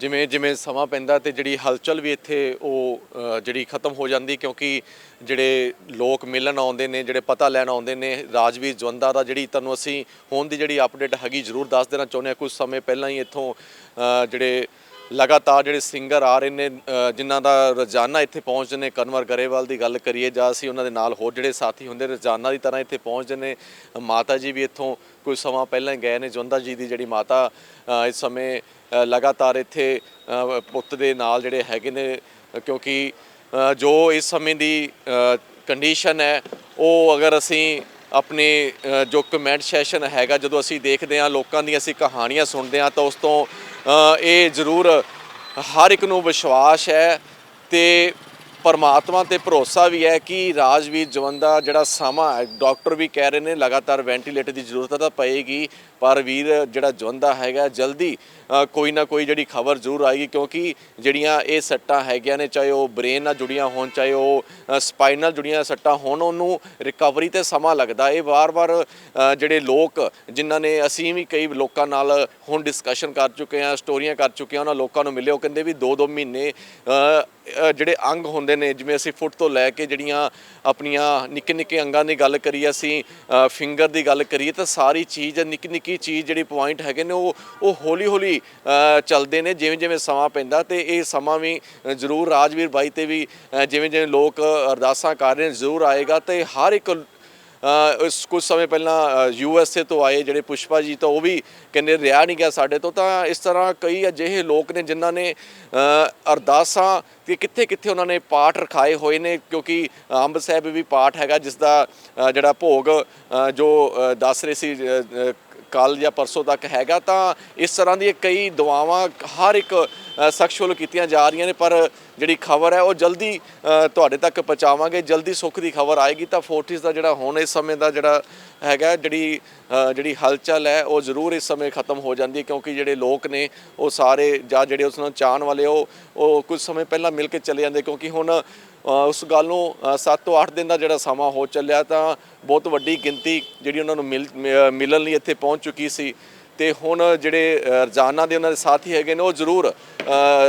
ਜਿਵੇਂ ਜਿਵੇਂ ਸਮਾਂ ਪੈਂਦਾ ਤੇ ਜਿਹੜੀ ਹਲਚਲ ਵੀ ਇੱਥੇ ਉਹ ਜਿਹੜੀ ਖਤਮ ਹੋ ਜਾਂਦੀ ਕਿਉਂਕਿ ਜਿਹੜੇ ਲੋਕ ਮਿਲਣ ਆਉਂਦੇ ਨੇ, ਜਿਹੜੇ ਪਤਾ ਲੈਣ ਆਉਂਦੇ ਨੇ, ਰਾਜਵੀਰ ਜਵੰਦਾ ਦਾ ਜਿਹੜੀ ਤੁਹਾਨੂੰ ਅਸੀਂ ਹੁਣ ਦੀ ਜਿਹੜੀ ਅਪਡੇਟ ਹੈਗੀ ਜ਼ਰੂਰ ਦੱਸ ਦੇਣਾ ਚਾਹੁੰਦੇ ਹਾਂ। ਕੁਝ ਸਮੇਂ ਪਹਿਲਾਂ ਹੀ ਇੱਥੋਂ ਜਿਹੜੇ ਲਗਾਤਾਰ ਜਿਹੜੇ ਸਿੰਗਰ ਆ ਰਹੇ ਨੇ ਜਿਨ੍ਹਾਂ ਦਾ ਰੋਜ਼ਾਨਾ ਇੱਥੇ ਪਹੁੰਚਦੇ ਨੇ ਕਨਵਰ ਗਰੇਵਾਲ ਦੀ ਗੱਲ ਕਰੀਏ ਜਾਂ ਅਸੀਂ ਉਹਨਾਂ ਦੇ ਨਾਲ ਹੋਰ ਜਿਹੜੇ ਸਾਥੀ ਹੁੰਦੇ ਰੋਜ਼ਾਨਾ ਦੀ ਤਰ੍ਹਾਂ ਇੱਥੇ ਪਹੁੰਚਦੇ ਨੇ। ਮਾਤਾ ਜੀ ਵੀ ਇੱਥੋਂ ਕੁਝ ਸਮਾਂ ਪਹਿਲਾਂ ਗਏ ਨੇ ਜਵੰਦਾ ਜੀ ਦੀ ਜਿਹੜੀ ਮਾਤਾ ਇਸ ਸਮੇਂ ਲਗਾਤਾਰ ਇੱਥੇ ਪੁੱਤ ਦੇ ਨਾਲ ਜਿਹੜੇ ਹੈਗੇ ਨੇ, ਕਿਉਂਕਿ ਜੋ ਇਸ ਸਮੇਂ ਦੀ ਕੰਡੀਸ਼ਨ ਹੈ, ਉਹ ਅਗਰ ਅਸੀਂ ਆਪਣੇ ਜੋ ਕਮੈਂਟ ਸੈਸ਼ਨ ਹੈਗਾ, ਜਦੋਂ ਅਸੀਂ ਦੇਖਦੇ ਹਾਂ, ਲੋਕਾਂ ਦੀਆਂ ਅਸੀਂ ਕਹਾਣੀਆਂ ਸੁਣਦੇ ਹਾਂ, ਤਾਂ ਉਸ ਤੋਂ ਇਹ ਜ਼ਰੂਰ ਹਰ ਇੱਕ ਨੂੰ ਵਿਸ਼ਵਾਸ ਹੈ ਤੇ ਪਰਮਾਤਮਾ ਤੇ ਭਰੋਸਾ ਵੀ ਹੈ ਕਿ ਰਾਜਵੀਰ ਜਵੰਦਾ ਜਿਹੜਾ ਸਮਾਂ ਹੈ, ਡਾਕਟਰ ਵੀ ਕਹਿ ਰਹੇ ਨੇ ਲਗਾਤਾਰ ਵੈਂਟੀਲੇਟਰ ਦੀ ਜ਼ਰੂਰਤ ਤਾਂ ਪਏਗੀ, ਪਰ ਵੀਰ ਜਿਹੜਾ ਜਵੰਦਾ ਹੈਗਾ, ਜਲਦੀ ਕੋਈ ਨਾ ਕੋਈ ਜਿਹੜੀ ਖਬਰ ਜ਼ਰੂਰ ਆਏਗੀ ਕਿਉਂਕਿ ਜਿਹੜੀਆਂ ਇਹ ਸੱਟਾਂ ਹੈਗੀਆਂ ਨੇ, ਚਾਹੇ ਉਹ ਬ੍ਰੇਨ ਨਾਲ ਜੁੜੀਆਂ ਹੋਣ, ਚਾਹੇ ਉਹ ਸਪਾਈਨ ਨਾਲ ਜੁੜੀਆਂ ਸੱਟਾਂ ਹੋਣ, ਉਹਨੂੰ ਰਿਕਵਰੀ ਤੇ ਸਮਾਂ ਲੱਗਦਾ। ਇਹ ਵਾਰ-ਵਾਰ ਜਿਹੜੇ ਲੋਕ ਜਿਨ੍ਹਾਂ ਨੇ ਅਸੀਂ ਵੀ ਕਈ ਲੋਕਾਂ ਨਾਲ ਹੁਣ ਡਿਸਕਸ਼ਨ ਕਰ ਚੁੱਕੇ ਹਾਂ ਸਟੋਰੀਆਂ ਕਰ ਚੁੱਕੇ ਹਾਂ, ਉਹਨਾਂ ਲੋਕਾਂ ਨੂੰ ਮਿਲੇ ਉਹ ਕਹਿੰਦੇ ਵੀ 2-2 ਮਹੀਨੇ ਜਿਹੜੇ ਅੰਗ ਹੁੰਦੇ ਨੇ, ਜਿਵੇਂ ਅਸੀਂ ਫੁੱਟ ਤੋਂ ਲੈ ਕੇ ਜਿਹੜੀਆਂ ਆਪਣੀਆਂ ਨਿੱਕੇ ਨਿੱਕੇ ਅੰਗਾਂ ਦੀ ਗੱਲ ਕਰੀਏ, ਅਸੀਂ ਫਿੰਗਰ ਦੀ ਗੱਲ ਕਰੀਏ, ਤਾਂ ਸਾਰੀ ਚੀਜ਼ ਨਿੱਕੀ ਨਿੱਕੀ ਚੀਜ਼ ਜਿਹੜੀ ਪੁਆਇੰਟ ਹੈਗੇ ਨੇ, ਉਹ ਉਹ ਹੌਲੀ ਹੌਲੀ ਅ, ਚੱਲਦੇ ਨੇ ਜਿਵੇਂ ਜਿਵੇਂ ਸਮਾਂ ਪੈਂਦਾ ਤੇ ਇਹ ਸਮਾਂ ਵੀ ਜ਼ਰੂਰ ਰਾਜਵੀਰ ਬਾਈ ਤੇ ਵੀ ਜਿਵੇਂ ਜਿਵੇਂ ਲੋਕ ਅਰਦਾਸਾਂ ਕਰ ਰਹੇ ਨੇ ਜ਼ਰੂਰ ਆਏਗਾ ਤੇ ਹਰ ਇੱਕ ਇਸ ਕੁਝ ਸਮੇਂ ਪਹਿਲਾਂ ਯੂ ਐਸ ਏ ਤੋਂ ਆਏ ਜਿਹੜੇ ਪੁਸ਼ਪਾ ਜੀ ਤਾਂ ਉਹ ਵੀ ਕਹਿੰਦੇ ਰਿਹਾ ਨਹੀਂ ਗਿਆ ਸਾਡੇ ਤੋਂ। ਤਾਂ ਇਸ ਤਰ੍ਹਾਂ ਕਈ ਅਜਿਹੇ ਲੋਕ ਨੇ ਜਿਨ੍ਹਾਂ ਨੇ ਅਰਦਾਸਾਂ ਕਿ ਕਿੱਥੇ ਕਿੱਥੇ ਉਹਨਾਂ ਨੇ ਪਾਠ ਰਖਾਏ ਹੋਏ ਨੇ ਕਿਉਂਕਿ ਅੰਬ ਸਾਹਿਬ ਵੀ ਪਾਠ ਹੈਗਾ ਜਿਸ ਦਾ ਜਿਹੜਾ ਭੋਗ ਜੋ ਦੱਸ ਰਹੇ ਸੀ ਅ, ਕੱਲ ਜਾਂ ਪਰਸੋਂ ਤੱਕ ਹੈਗਾ। ਤਾਂ ਇਸ ਤਰ੍ਹਾਂ ਦੀਆਂ ਕਈ ਦੁਆਵਾਂ ਹਰ ਇੱਕ ਸ਼ਖਸ ਵੱਲੋਂ ਕੀਤੀਆਂ ਜਾ ਰਹੀਆਂ ਨੇ, ਪਰ ਜਿਹੜੀ ਖਬਰ ਹੈ ਉਹ ਜਲਦੀ ਤੁਹਾਡੇ ਤੱਕ ਪਹੁੰਚਾਵਾਂਗੇ। ਜਲਦੀ ਸੁੱਖ ਦੀ ਖਬਰ ਆਏਗੀ ਤਾਂ ਫੋਰਟਿਸ ਦਾ ਜਿਹੜਾ ਹੁਣ ਇਸ ਸਮੇਂ ਦਾ ਜਿਹੜਾ ਹੈਗਾ, ਜਿਹੜੀ ਜਿਹੜੀ ਹਲਚਲ ਹੈ, ਉਹ ਜ਼ਰੂਰ ਇਸ ਸਮੇਂ ਖਤਮ ਹੋ ਜਾਂਦੀ ਹੈ, ਕਿਉਂਕਿ ਜਿਹੜੇ ਲੋਕ ਨੇ, ਉਹ ਸਾਰੇ ਜਾਂ ਜਿਹੜੇ ਉਸ ਨੂੰ ਚਾਹਣ ਵਾਲੇ, ਉਹ ਉਹ ਕੁਝ ਸਮੇਂ ਪਹਿਲਾਂ ਮਿਲ ਕੇ ਚਲੇ ਜਾਂਦੇ, ਕਿਉਂਕਿ ਹੁਣ ਉਸ ਗੱਲ ਨੂੰ 7 ਤੋਂ 8 ਦਿਨ ਦਾ ਜਿਹੜਾ ਸਮਾਂ ਹੋ ਚੱਲਿਆ ਤਾਂ ਬਹੁਤ ਵੱਡੀ ਗਿਣਤੀ ਜਿਹੜੀ ਉਹਨਾਂ ਨੂੰ ਮਿਲ ਮ- ਮਿਲਣ ਲਈ ਇੱਥੇ ਪਹੁੰਚ ਚੁੱਕੀ ਸੀ। ਤੇ ਹੁਣ ਜਿਹੜੇ ਅ, ਰੋਜ਼ਾਨਾ ਦੇ ਉਹਨਾਂ ਦੇ ਸਾਥੀ ਹੈਗੇ ਨੇ ਉਹ ਜ਼ਰੂਰ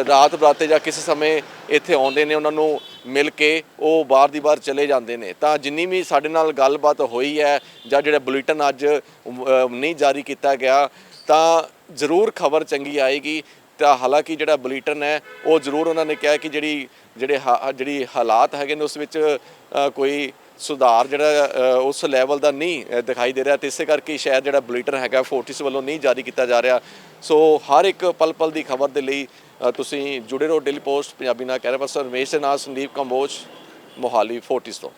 ਰਾਤ ਬਰਾਤੇ ਜਾਂ ਕਿਸੇ ਸਮੇਂ ਇੱਥੇ ਆਉਂਦੇ ਨੇ ਉਹਨਾਂ ਨੂੰ ਮਿਲ ਕੇ ਉਹ ਬਾਹਰ ਦੀ ਬਾਹਰ ਚਲੇ ਜਾਂਦੇ ਨੇ। ਤਾਂ ਜਿੰਨੀ ਵੀ ਸਾਡੇ ਨਾਲ ਗੱਲਬਾਤ ਹੋਈ ਹੈ ਜਾਂ ਜਿਹੜਾ ਬੁਲੇਟਿਨ ਅੱਜ ਨਹੀਂ ਜਾਰੀ ਕੀਤਾ ਗਿਆ ਤਾਂ ਜ਼ਰੂਰ ਖਬਰ ਚੰਗੀ ਆਏਗੀ। ਤਾਂ ਹਾਲਾਂਕਿ ਜਿਹੜਾ ਬੁਲੇਟਿਨ ਹੈ ਉਹ ਜ਼ਰੂਰ ਉਹਨਾਂ ਨੇ ਕਿਹਾ ਕਿ ਜਿਹੜੀ ਜਿਹੜੇ ਹਾ- ਜਿਹੜੀ ਹਾਲਾਤ ਹੈਗੇ ਨੇ ਉਸ ਵਿੱਚ ਕੋਈ ਸੁਧਾਰ ਜਿਹੜਾ ਉਸ ਲੈਵਲ ਦਾ ਨਹੀਂ ਦਿਖਾਈ ਦੇ ਰਿਹਾ ਤੇ ਇਸੇ ਕਰਕੇ ਸ਼ਾਇਦ ਜਿਹੜਾ ਬੁਲੇਟਰ ਹੈਗਾ ਫੋਰਟਿਸ ਵੱਲੋਂ ਨਹੀਂ ਜਾਰੀ ਕੀਤਾ ਜਾ ਰਿਹਾ। ਸੋ ਹਰ ਇੱਕ ਪਲ ਪਲ ਦੀ ਖਬਰ ਦੇ ਲਈ ਤੁਸੀਂ ਜੁੜੇ ਰਹੋ ਡੇਲੀ ਪੋਸਟ ਪੰਜਾਬੀ ਨਾਲ। ਕਹਿ ਰਿਹਾ ਬਸ ਰਮੇਸ਼ ਦੇ ਨਾਲ ਸੰਦੀਪ ਕੰਬੋਜ, ਮੋਹਾਲੀ ਫੋਰਟਿਸ ਤੋਂ।